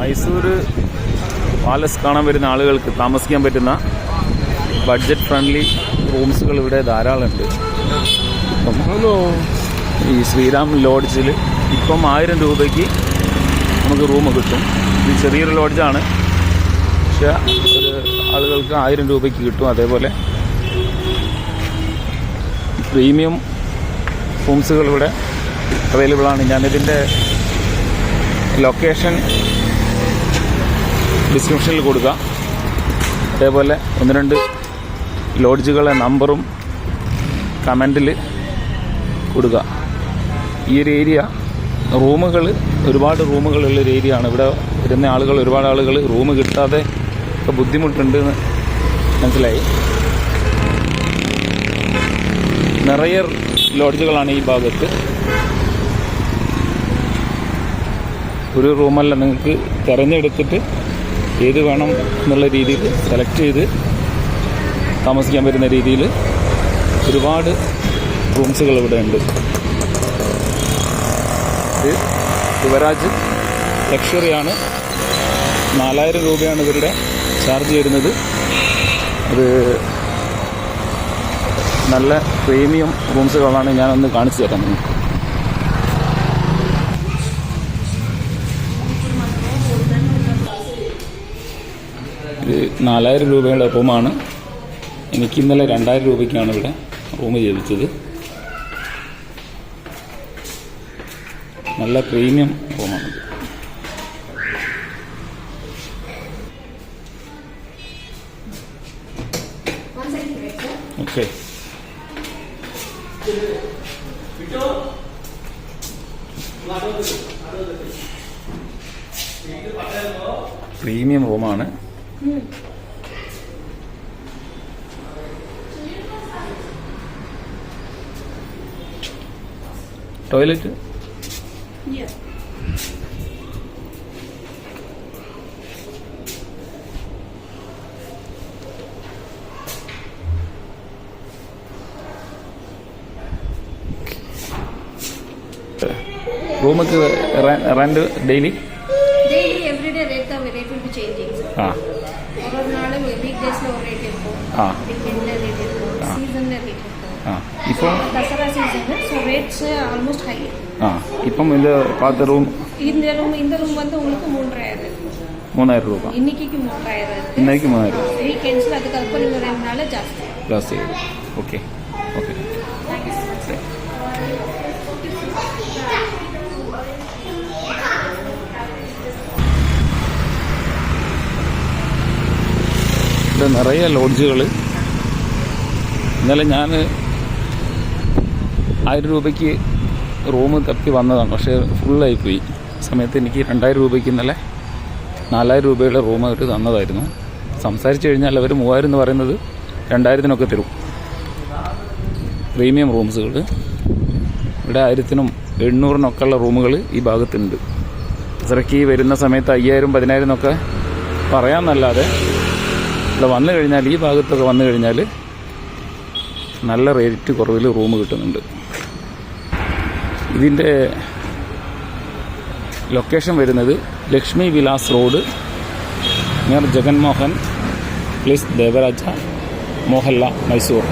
Mysore palace കാണാൻ വരുന്ന ആളുകൾക്ക് താമസിക്കാൻ പറ്റുന്ന ബഡ്ജറ്റ് ഫ്രണ്ട്ലി റൂംസുകൾ ഇവിടെ ധാരാളമുണ്ട്. ഉണ്ട് ഈ ശ്രീരാം ലോഡ്ജിൽ ഇപ്പം ആയിരം രൂപയ്ക്ക് നമുക്ക് റൂം കിട്ടും. ഇത് ചെറിയൊരു ലോഡ്ജാണ് പക്ഷേ ഒരു ആളുകൾക്ക് ആയിരം രൂപയ്ക്ക് കിട്ടും അതേപോലെ. പ്രീമിയം റൂംസുകൾ ഇവിടെ അവൈലബിൾ ആണ് ഞാനിതിന്റെ ലൊക്കേഷൻ ഡിസ്ക്രിപ്ഷനിൽ കൊടുക്കാം. അതേപോലെ ഒന്ന് രണ്ട് ലോഡ്ജുകളെ നമ്പറും കമന്റിൽ കൊടുക്കുക ഈ ഒരു ഏരിയ റൂമുകൾ ഒരുപാട് റൂമുകളുള്ള ഒരു ഏരിയ ആണ്. ഇവിടെ വരുന്ന ആളുകൾ ഒരുപാട് ആളുകൾ റൂം കിട്ടാതെ ഒക്കെ ബുദ്ധിമുട്ടുണ്ട് എന്ന് മനസ്സിലായി. നിറയെ ലോഡ്ജുകളാണ് ഈ ഭാഗത്ത്. ഒരു റൂമല്ല നിങ്ങൾക്ക് തിരഞ്ഞെടുത്തിട്ട് ഏത് വേണം എന്നുള്ള രീതിയിൽ സെലക്ട് ചെയ്ത് താമസിക്കാൻ പറ്റുന്ന രീതിയിൽ ഒരുപാട് റൂംസുകൾ ഇവിടെ ഉണ്ട്. ഇത് യുവരാജ് ലക്ഷറിയാണ് നാലായിരം രൂപയാണ് ഇവരുടെ ചാർജ് വരുന്നത്. അത് നല്ല പ്രീമിയം റൂംസുകളാണ് ഞാനൊന്ന് കാണിച്ചു തരാം നിങ്ങൾക്ക്. ഇത് നാലായിരം രൂപയുടെ റൂമാണ്. എനിക്ക് ഇന്നലെ രണ്ടായിരം രൂപയ്ക്കാണ് ഇവിടെ റൂം ലഭിച്ചത്. നല്ല പ്രീമിയം റൂമാണിത് ഓക്കെ. പ്രീമിയം റൂമാണ്. Toilet Yeah. റൂമൊക്കെ rent daily Daily, every day rate the rate will be changing. sir. ആ ഇപ്പം ഇപ്പം ഇതിന്റെ പാത്ത റൂം മൂന്നായിരം രൂപ. ഇന്നേക്ക് മൂവായിരം ഓക്കെ ഓക്കെ ഇവിടെ നിറയെ ലോഡ്ജുകൾ ഇന്നലെ ഞാൻ ആയിരം രൂപയ്ക്ക് റൂം തപ്പി വന്നതാണ്. പക്ഷേ ഫുള്ളായി പോയി സമയത്ത് എനിക്ക് രണ്ടായിരം രൂപയ്ക്ക് ഇന്നലെ നാലായിരം രൂപയുടെ റൂം അവർ തന്നതായിരുന്നു. സംസാരിച്ചു കഴിഞ്ഞാൽ അവർ മൂവായിരം എന്ന് പറയുന്നത് രണ്ടായിരത്തിനൊക്കെ തരും. പ്രീമിയം റൂംസുകൾ ഇവിടെ ആയിരത്തിനും എണ്ണൂറിനൊക്കെ ഉള്ള റൂമുകൾ ഈ ഭാഗത്തുണ്ട്. ഇത്രയ്ക്ക് വരുന്ന സമയത്ത് അയ്യായിരം പതിനായിരം എന്നൊക്കെ പറയാമെന്നല്ലാതെ അല്ല വന്നു കഴിഞ്ഞാൽ ഈ ഭാഗത്തൊക്കെ വന്നു കഴിഞ്ഞാൽ നല്ല റേറ്റ് കുറവിൽ റൂം കിട്ടുന്നുണ്ട്. ഇതിന്റെ ലൊക്കേഷൻ വരുന്നത് Lakshmi Vilas road near Jaganmohan palace Devaraja Mohalla Mysore.